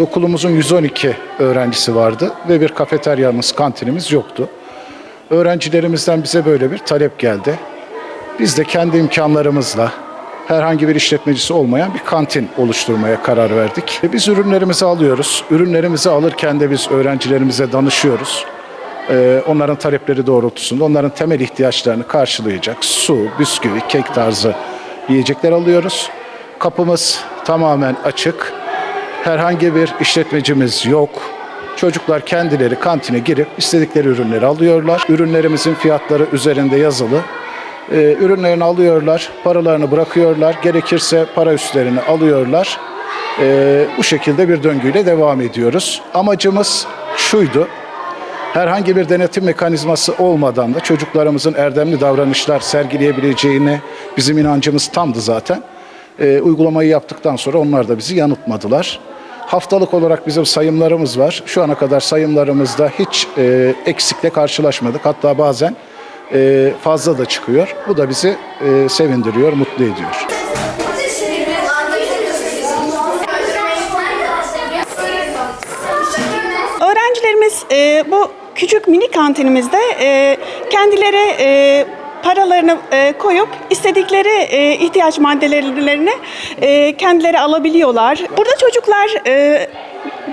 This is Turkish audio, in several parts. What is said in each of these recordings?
Okulumuzun 112 öğrencisi vardı ve bir kafeteryamız, kantinimiz yoktu. Öğrencilerimizden bize böyle bir talep geldi. Biz de kendi imkanlarımızla herhangi bir işletmecisi olmayan bir kantin oluşturmaya karar verdik. E, Biz ürünlerimizi alıyoruz. Ürünlerimizi alırken de biz öğrencilerimize danışıyoruz. Ee, onların talepleri doğrultusunda onların temel ihtiyaçlarını karşılayacak su, bisküvi, kek tarzı yiyecekler alıyoruz. Kapımız tamamen açık. Herhangi bir işletmecimiz yok. Çocuklar kendileri kantine girip istedikleri ürünleri alıyorlar. Ürünlerimizin fiyatları üzerinde yazılı. Ee, ürünlerini alıyorlar, paralarını bırakıyorlar. Gerekirse para üstlerini alıyorlar. Ee, bu şekilde bir döngüyle devam ediyoruz. Amacımız şuydu. Herhangi bir denetim mekanizması olmadan da çocuklarımızın erdemli davranışlar sergileyebileceğine bizim inancımız tamdı zaten. Ee, uygulamayı yaptıktan sonra onlar da bizi yanıltmadılar. Haftalık olarak bizim sayımlarımız var. Şu ana kadar sayımlarımızda hiç e, eksikle karşılaşmadık. Hatta bazen e, fazla da çıkıyor. Bu da bizi e, sevindiriyor, mutlu ediyor. Öğrencilerimiz e, bu küçük mini kantinimizde e, kendileri e, paralarını e, koyup istedikleri e, ihtiyaç maddelerini e, kendileri alabiliyorlar. Burada çocuklar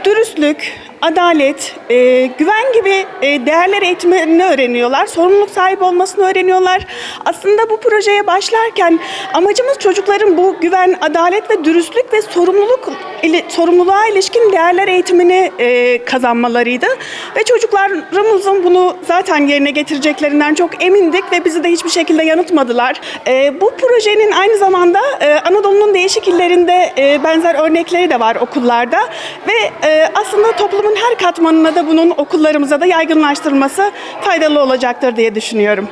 dürüstlük, adalet, e, güven gibi e, değerler eğitimini öğreniyorlar. Sorumluluk sahibi olmasını öğreniyorlar. Aslında bu projeye başlarken amacımız çocukların bu güven, adalet ve dürüstlük ve sorumluluk ili- sorumluluğa ilişkin değerler eğitimini e, kazanmalarıydı. Ve çocuklarımızın bunu zaten yerine getireceklerinden çok emindik ve bizi de hiçbir şekilde yanıltmadılar. E, bu projenin aynı zamanda e, Anadolu'nun değişik illerinde e, benzer örnekleri de var okullarda ve e, aslında toplumun her katmanına da bunun okullarımıza da yaygınlaştırılması faydalı olacaktır diye düşünüyorum.